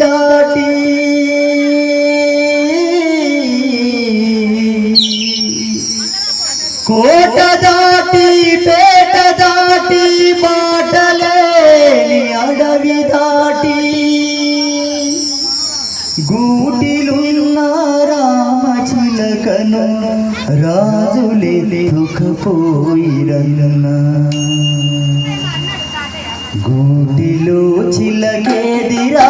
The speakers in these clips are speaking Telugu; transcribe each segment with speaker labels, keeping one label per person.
Speaker 1: దాటి కోట దాటి పేట దాటి
Speaker 2: మాటలేని అడవి దాటి.
Speaker 1: గూటిలున్న రామచిలకను
Speaker 2: రాజులే దుఃఖపోయిరన్న గూటిలో చిలకేదిరా?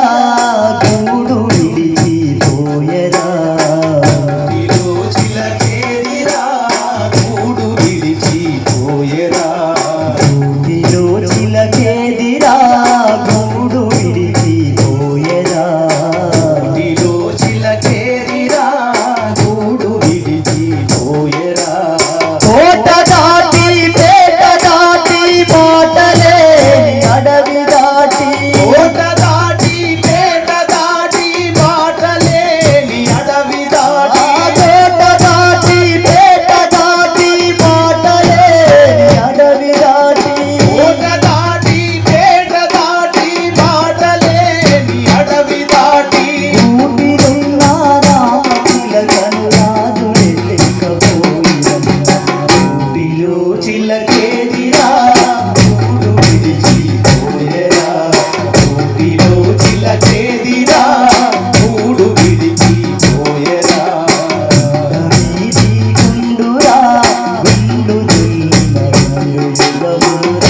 Speaker 1: Thank you.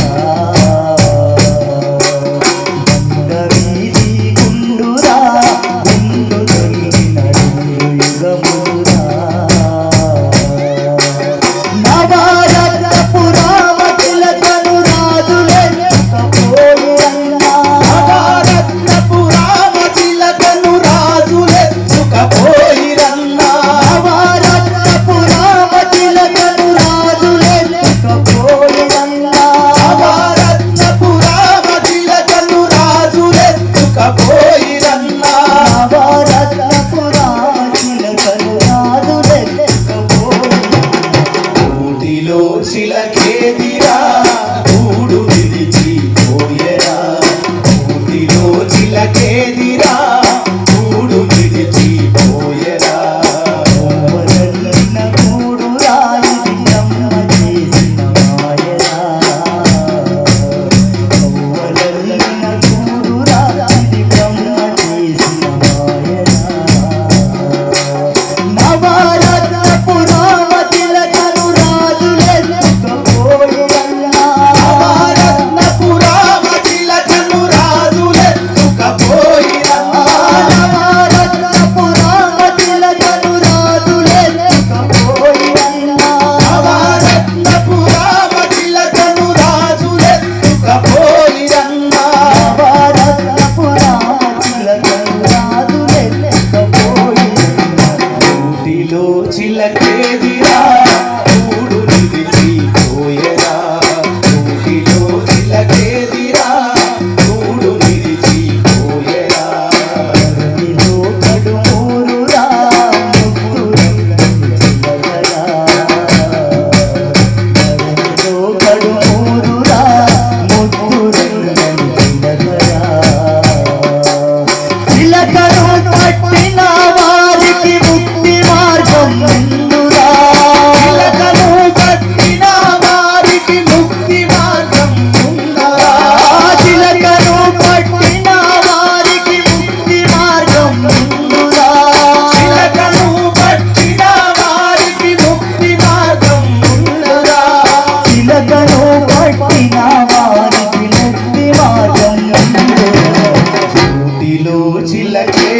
Speaker 2: జో చిలకేదిరా చిలుచిలకే